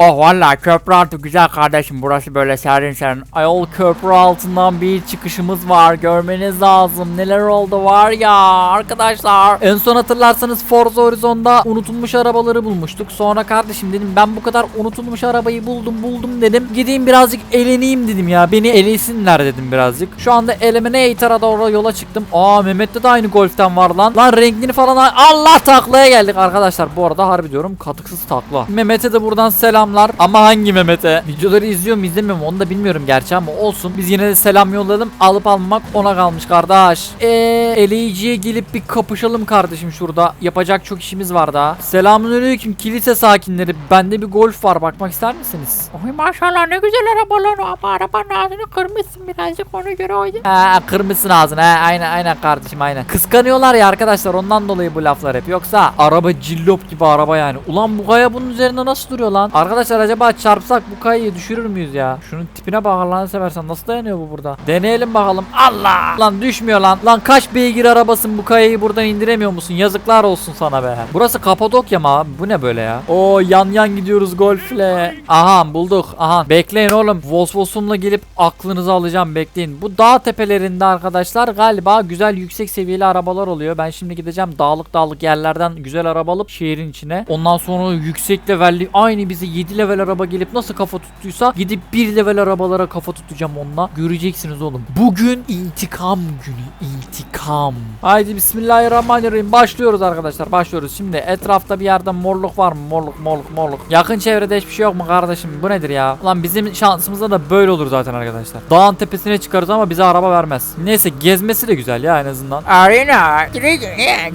Oh valla köprü altı güzel kardeşim burası böyle serin serin. Ayol köprü altından bir çıkışımız var görmeniz lazım. Neler oldu var ya arkadaşlar. En son hatırlarsanız Forza Horizon'da unutulmuş arabaları bulmuştuk. Sonra kardeşim dedim ben bu kadar unutulmuş arabayı buldum buldum dedim. Gideyim birazcık eleneyim dedim ya. Beni elesinler dedim birazcık. Şu anda Eliminator'a doğru yola çıktım. Aa Mehmet'te de aynı golften var lan. Lan renkini falan Allah taklaya geldik arkadaşlar. Bu arada harbi diyorum katıksız takla. Mehmet'e de buradan selamlar. Ama hangi Mehmet'e? Videoları izliyor mu izlemiyor mu onu da bilmiyorum gerçi ama olsun. Biz yine de selam yolladım. Alıp almamak ona kalmış kardeş. Eee eleyiciye gelip bir kapışalım kardeşim şurada. Yapacak çok işimiz var daha. Selamünaleyküm kilise sakinleri. Bende bir golf var bakmak ister misiniz? Oy maşallah ne güzel arabalar ama arabanın ağzını kırmışsın birazcık ona göre oydu. Ha kırmızısın ağzını ha aynen aynen kardeşim aynen. Kıskanıyorlar ya arkadaşlar ondan dolayı bu laflar hep. Yoksa araba cillop gibi araba yani. Ulan bu kaya bunun üzerinde nasıl duruyor lan? Arkadaşlar acaba çarpsak bu kayayı düşürür müyüz ya? Şunun tipine bak Allah'ını seversen nasıl dayanıyor bu burada? Deneyelim bakalım. Allah! Lan düşmüyor lan. Lan kaç beygir arabasın bu kayayı buradan indiremiyor musun? Yazıklar olsun sana be. Burası Kapadokya mı abi? Bu ne böyle ya? Oo yan yan gidiyoruz golfle. Aha bulduk. Aha bekleyin oğlum. Volkswagen'la gelip aklınızı alacağım bekleyin. Bu dağ tepelerinde arkadaşlar galiba güzel yüksek seviyeli arabalar oluyor. Ben şimdi gideceğim dağlık dağlık yerlerden güzel araba alıp şehrin içine. Ondan sonra yüksek levelli aynı bize 7 level araba gelip nasıl kafa tuttuysa gidip 1 level arabalara kafa tutacağım onunla. Göreceksiniz oğlum. Bugün intikam günü. intikam. Haydi bismillahirrahmanirrahim. Başlıyoruz arkadaşlar. Başlıyoruz. Şimdi etrafta bir yerde morluk var mı? Morluk morluk morluk. Yakın çevrede hiçbir şey yok mu kardeşim? Bu nedir ya? Ulan bizim şansımızda da böyle olur zaten arkadaşlar. Dağın tepesine çıkarız ama bize araba vermez. Neyse gezmesi de güzel ya en azından. Arena.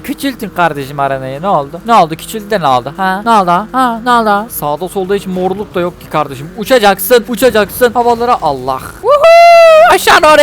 Küçültün kardeşim arenayı ne oldu? Ne oldu? Küçüldü de ne oldu? Ha? Ne oldu? Ha? Ne oldu? Sağda solda hiç morluk da yok ki kardeşim. Uçacaksın, uçacaksın. Havalara Allah. Aşağı doğru.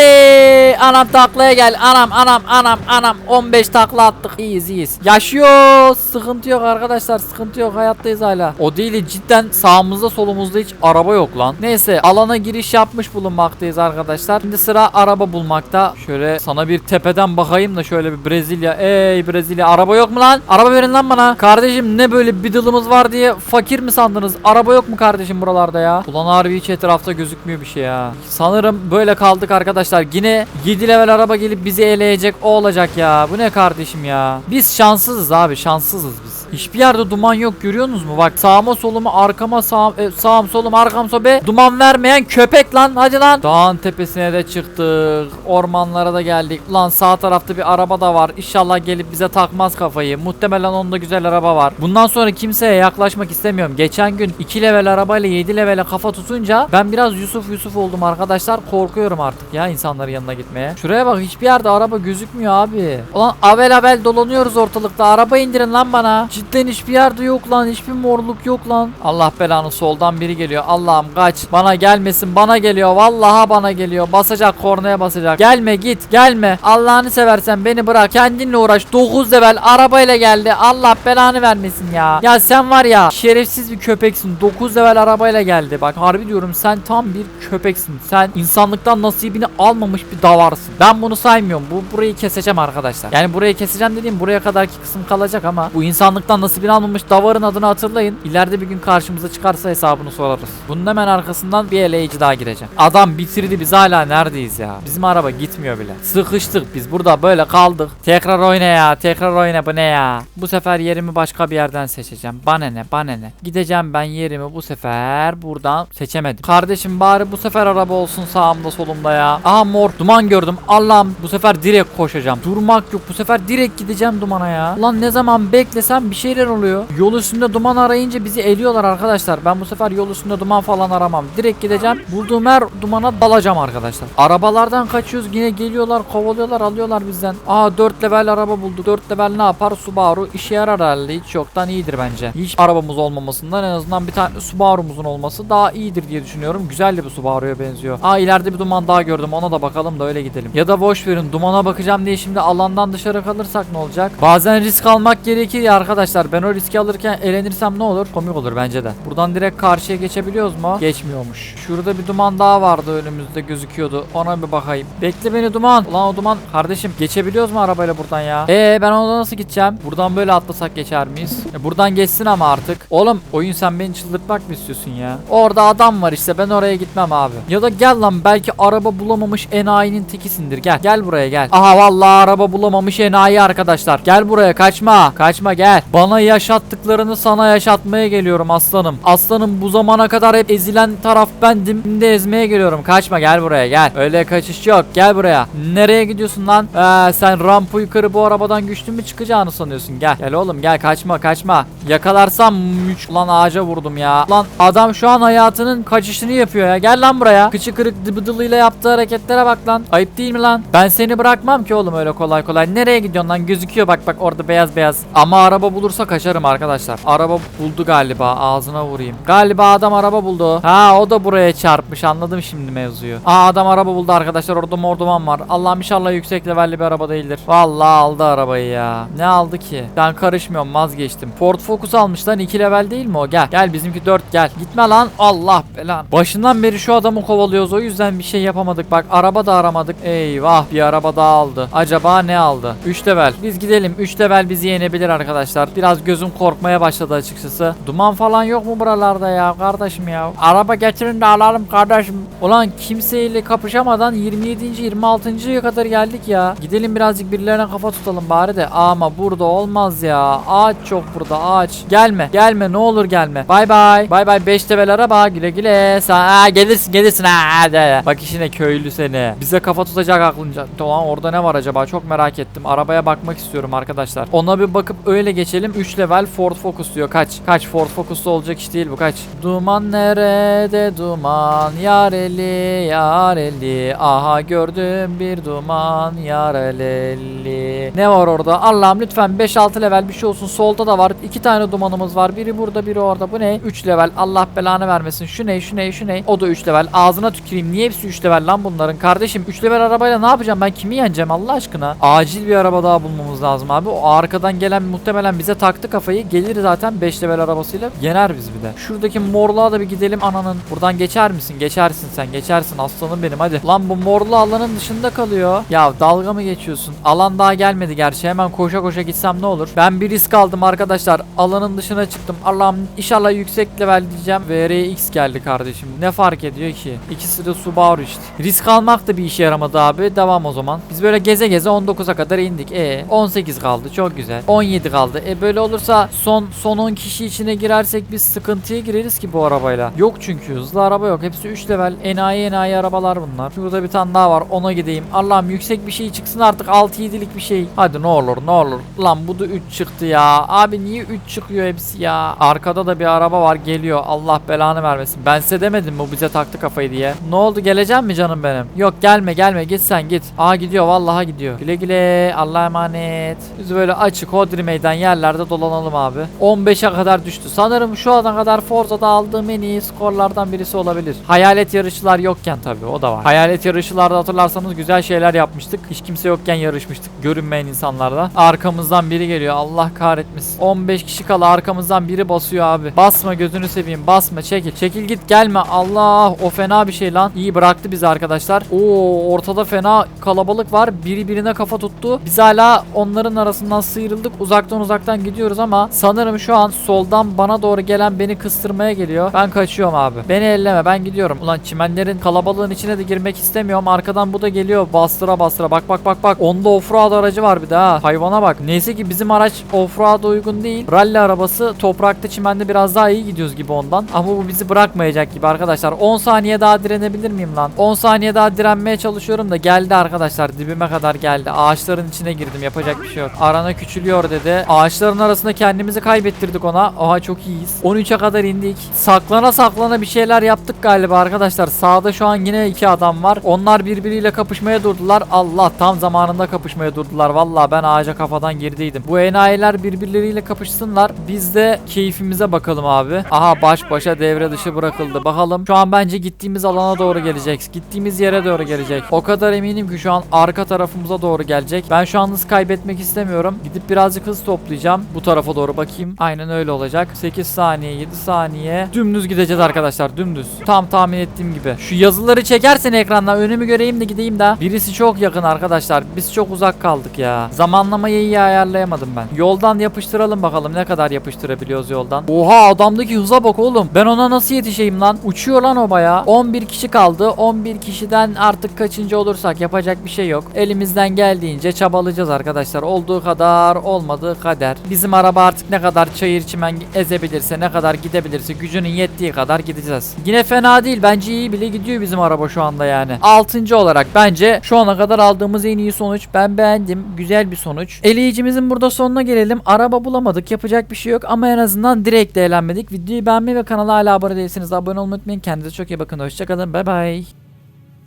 Anam taklaya gel. Anam anam anam anam. 15 takla attık. İyiyiz iyiyiz. Yaşıyoruz. Sıkıntı yok arkadaşlar. Sıkıntı yok. Hayattayız hala. O değil cidden sağımızda solumuzda hiç araba yok lan. Neyse alana giriş yapmış bulunmaktayız arkadaşlar. Şimdi sıra araba bulmakta. Şöyle sana bir tepeden bakayım da şöyle bir Brezilya. Ey Brezilya araba yok mu lan? Araba verin lan bana. Kardeşim ne böyle bir dılımız var diye fakir mi sandınız? Araba yok mu kardeşim buralarda ya? Ulan harbi hiç etrafta gözükmüyor bir şey ya. Sanırım böyle kaldık arkadaşlar. Yine 7 level araba gelip bizi eleyecek o olacak ya. Bu ne kardeşim ya? Biz şanssızız abi şanssızız biz. Hiçbir yerde duman yok görüyorsunuz mu? Bak sağıma soluma arkama sağım, e, sağım solum arkam sobe duman vermeyen köpek lan hadi lan. Dağın tepesine de çıktık. Ormanlara da geldik. Lan sağ tarafta bir araba da var. İnşallah gelip bize takmaz kafayı. Muhtemelen onda güzel araba var. Bundan sonra kimseye yaklaşmak istemiyorum. Geçen gün 2 level arabayla 7 levele kafa tutunca ben biraz Yusuf Yusuf oldum arkadaşlar. Korkuyorum artık ya insanların yanına gitmeye. Şuraya bak hiçbir yerde araba gözükmüyor abi. Ulan avel avel dolanıyoruz ortalıkta. Araba indirin lan bana. Cidden hiçbir yerde yok lan. Hiçbir morluk yok lan. Allah belanı soldan biri geliyor. Allah'ım kaç. Bana gelmesin. Bana geliyor. Vallaha bana geliyor. Basacak kornaya basacak. Gelme git. Gelme. Allah'ını seversen beni bırak. Kendinle uğraş. 9 level arabayla geldi. Allah belanı vermesin ya. Ya sen var ya şerefsiz bir köpeksin. 9 level arabayla geldi. Bak harbi diyorum sen tam bir köpeksin. Sen insanlıktan nasibini almamış bir davarsın. Ben bunu saymıyorum. Bu burayı keseceğim arkadaşlar. Yani burayı keseceğim dediğim buraya kadarki kısım kalacak ama bu insanlıktan nasibini almamış davarın adını hatırlayın. İleride bir gün karşımıza çıkarsa hesabını sorarız. Bunun hemen arkasından bir eleyici daha girecek. Adam bitirdi biz hala neredeyiz ya? Bizim araba gitmiyor bile. Sıkıştık biz burada böyle kaldık. Tekrar oyna ya tekrar oyna bu ne ya? Bu sefer yerimi başka bir yerden seçeceğim. Bana ne bana ne? Gideceğim ben yerimi bu sefer buradan seçemedim. Kardeşim bari bu sefer araba olsun sağımda solumda ya. Aha mor duman gördüm. Allah'ım bu sefer direkt koşacağım. Durmak yok bu sefer direkt gideceğim dumana ya. Ulan ne zaman beklesem bir şeyler oluyor. Yol üstünde duman arayınca bizi eliyorlar arkadaşlar. Ben bu sefer yol üstünde duman falan aramam. Direkt gideceğim. Bulduğum her dumana dalacağım arkadaşlar. Arabalardan kaçıyoruz yine geliyorlar kovalıyorlar alıyorlar bizden. Aa 4 level araba bulduk. 4 level ne yapar? Subaru işe yarar herhalde. Hiç yoktan iyidir bence. Hiç arabamız olmamasından en azından bir tane Subaru'muzun olması daha iyidir diye düşünüyorum. Güzel de bir Subaru'ya benziyor. Aa ileride bir duman daha gördüm. Ona da bakalım da öyle gidelim. Ya da boş verin. Dumana bakacağım diye şimdi alandan dışarı kalırsak ne olacak? Bazen risk almak gerekir ya arkadaşlar. Arkadaşlar ben o riski alırken elenirsem ne olur? Komik olur bence de. Buradan direkt karşıya geçebiliyoruz mu? Geçmiyormuş. Şurada bir duman daha vardı önümüzde gözüküyordu. Ona bir bakayım. Bekle beni duman. Ulan o duman kardeşim geçebiliyoruz mu arabayla buradan ya? Ee ben ona nasıl gideceğim? Buradan böyle atlasak geçer miyiz? E, buradan geçsin ama artık. Oğlum oyun sen beni çıldırtmak mı istiyorsun ya? Orada adam var işte ben oraya gitmem abi. Ya da gel lan belki araba bulamamış enayinin tekisindir. Gel. Gel buraya gel. Aha vallahi araba bulamamış enayi arkadaşlar. Gel buraya kaçma. Kaçma gel. Bana yaşattıklarını sana yaşatmaya geliyorum aslanım. Aslanım bu zamana kadar hep ezilen taraf bendim. Şimdi ezmeye geliyorum. Kaçma gel buraya gel. Öyle kaçış yok. Gel buraya. Nereye gidiyorsun lan? Ee, sen rampa yukarı bu arabadan güçlü mü çıkacağını sanıyorsun? Gel. Gel oğlum gel kaçma kaçma. Yakalarsam müç... Lan ağaca vurdum ya. Lan adam şu an hayatının kaçışını yapıyor ya. Gel lan buraya. Kıçı kırık dıbıdılıyla yaptığı hareketlere bak lan. Ayıp değil mi lan? Ben seni bırakmam ki oğlum öyle kolay kolay. Nereye gidiyorsun lan? Gözüküyor bak bak orada beyaz beyaz. Ama araba bulursa kaçarım arkadaşlar. Araba buldu galiba. Ağzına vurayım. Galiba adam araba buldu. Ha o da buraya çarpmış. Anladım şimdi mevzuyu. Aa adam araba buldu arkadaşlar. Orada mor duman var. Allah'ım inşallah yüksek levelli bir araba değildir. Vallahi aldı arabayı ya. Ne aldı ki? Ben karışmıyorum vazgeçtim. Ford Focus almış lan 2 level değil mi o? Gel. Gel bizimki 4 gel. Gitme lan. Allah belan. Başından beri şu adamı kovalıyoruz. O yüzden bir şey yapamadık. Bak araba da aramadık. Eyvah bir araba daha aldı. Acaba ne aldı? 3 level. Biz gidelim. 3 level bizi yenebilir arkadaşlar. Biraz gözüm korkmaya başladı açıkçası. Duman falan yok mu buralarda ya kardeşim ya? Araba getirin de alalım kardeşim. Ulan kimseyle kapışamadan 27. 26. kadar geldik ya. Gidelim birazcık birilerine kafa tutalım bari de. Ama burada olmaz ya. Ağaç çok burada ağaç. Gelme gelme ne olur gelme. Bay bay. Bay bay 5 level araba güle güle. Sen Aa, gelirsin gelirsin ha hadi. Bak işine köylü seni. Bize kafa tutacak aklınca. Tamam orada ne var acaba çok merak ettim. Arabaya bakmak istiyorum arkadaşlar. Ona bir bakıp öyle geçelim. 3 level Ford Focus diyor. Kaç? Kaç Ford Focus'ta olacak iş değil bu kaç? Duman nerede duman yareli yareli aha gördüm bir duman yareli. Ne var orada? Allah'ım lütfen 5-6 level bir şey olsun. Solda da var. 2 tane dumanımız var. Biri burada biri orada. Bu ne? 3 level. Allah belanı vermesin. Şu ne? Şu ne? Şu ne? O da 3 level. Ağzına tüküreyim. Niye hepsi 3 level lan bunların? Kardeşim 3 level arabayla ne yapacağım? Ben kimi yeneceğim Allah aşkına? Acil bir araba daha bulmamız lazım abi. O arkadan gelen muhtemelen bize taktı kafayı. Gelir zaten 5 level arabasıyla. Yener biz bir de. Şuradaki morluğa da bir gidelim ananın. Buradan geçer misin? Geçersin sen. Geçersin aslanım benim hadi. Lan bu morlu alanın dışında kalıyor. Ya dalga mı geçiyorsun? Alan daha gelmedi gerçi. Hemen koşa koşa gitsem ne olur? Ben bir risk aldım arkadaşlar. Alanın dışına çıktım. Allah'ım inşallah yüksek level diyeceğim. VRX geldi kardeşim. Ne fark ediyor ki? İkisi de Subaru işte. Risk almak da bir işe yaramadı abi. Devam o zaman. Biz böyle geze geze 19'a kadar indik. E 18 kaldı. Çok güzel. 17 kaldı. E böyle olursa son son 10 kişi içine girersek biz sıkıntıya gireriz ki bu arabayla. Yok çünkü hızlı araba yok. Hepsi 3 level. Enayi enayi arabalar bunlar. Şurada bir tane daha var. Ona gideyim. Allah'ım yüksek bir şey çıksın artık 6-7'lik bir şey. Hadi ne olur ne olur. Lan bu da 3 çıktı ya. Abi niye 3 çıkıyor hepsi ya? Arkada da bir araba var geliyor. Allah belanı vermesin. Ben size demedim mi bu bize taktı kafayı diye. Ne oldu gelecek mi canım benim? Yok gelme gelme git sen git. Aa gidiyor vallahi gidiyor. Güle güle Allah'a emanet. Biz böyle açık hodri meydan yerlerde dolanalım abi. 15'e kadar düştü. Sanırım şu ana kadar Forza'da aldığım en iyi skorlardan birisi olabilir. Hayalet yarışçılar yokken tabii o da var. Hayalet yarışçılarda hatırlarsanız güzel şeyler yapmıştık. Hiç kimse yokken yarışmıştık. Görünmeyen insanlarla. Arkamızdan biri geliyor. Allah kahretmesin. 15 kişi kala arkamızdan biri basıyor abi. Basma gözünü seveyim. Basma çekil. Çekil git gelme. Allah o fena bir şey lan. İyi bıraktı bizi arkadaşlar. Oo ortada fena kalabalık var. Biri birine kafa tuttu. Biz hala onların arasından sıyrıldık. Uzaktan uzaktan gidiyoruz ama sanırım şu an soldan bana doğru gelen beni kıstırmaya geliyor. Ben kaçıyorum abi. Beni elleme ben gidiyorum. Ulan çimenlerin kalabalığın içine de girmek istemiyorum. Arkadan bu da geliyor bastıra bastıra. Bak bak bak bak. Onda offroad aracı var bir daha. Hayvana bak. Neyse ki bizim araç offroad'a uygun değil. Rally arabası toprakta çimende biraz daha iyi gidiyoruz gibi ondan. Ama bu bizi bırakmayacak gibi arkadaşlar. 10 saniye daha direnebilir miyim lan? 10 saniye daha direnmeye çalışıyorum da geldi arkadaşlar. Dibime kadar geldi. Ağaçların içine girdim. Yapacak bir şey yok. Arana küçülüyor dedi. Ağaçların arasında kendimizi kaybettirdik ona. Oha çok iyiyiz. 13'e kadar indik. Saklana saklana bir şeyler yaptık galiba arkadaşlar. Sağda şu an yine iki adam var. Onlar birbiriyle kapışmaya durdular. Allah tam zamanında kapışmaya durdular. Vallahi ben ağaca kafadan girdiydim. Bu enayiler birbirleriyle kapışsınlar. Biz de keyfimize bakalım abi. Aha baş başa devre dışı bırakıldı. Bakalım. Şu an bence gittiğimiz alana doğru gelecek. Gittiğimiz yere doğru gelecek. O kadar eminim ki şu an arka tarafımıza doğru gelecek. Ben şu an hız kaybetmek istemiyorum. Gidip birazcık hız toplayacağım. Yapacağım. Bu tarafa doğru bakayım. Aynen öyle olacak. 8 saniye 7 saniye. Dümdüz gideceğiz arkadaşlar dümdüz. Tam tahmin ettiğim gibi. Şu yazıları çekersen ekrandan önümü göreyim de gideyim daha. Birisi çok yakın arkadaşlar. Biz çok uzak kaldık ya. Zamanlamayı iyi ayarlayamadım ben. Yoldan yapıştıralım bakalım ne kadar yapıştırabiliyoruz yoldan. Oha adamdaki hıza bak oğlum. Ben ona nasıl yetişeyim lan? Uçuyor lan o baya. 11 kişi kaldı. 11 kişiden artık kaçıncı olursak yapacak bir şey yok. Elimizden geldiğince çabalayacağız arkadaşlar. Olduğu kadar olmadığı kader. Bizim araba artık ne kadar çayır çimen ezebilirse ne kadar gidebilirse gücünün yettiği kadar gideceğiz. Yine fena değil. Bence iyi bile gidiyor bizim araba şu anda yani. 6. olarak bence şu ana kadar aldığımız en iyi sonuç. Ben beğendim. Güzel bir sonuç. Eleyicimizin burada sonuna gelelim. Araba bulamadık. Yapacak bir şey yok ama en azından direkt de eğlenmedik. Videoyu beğenmeyi ve kanala hala abone değilseniz abone olmayı unutmayın. Kendinize çok iyi bakın. Hoşçakalın. Bay bay.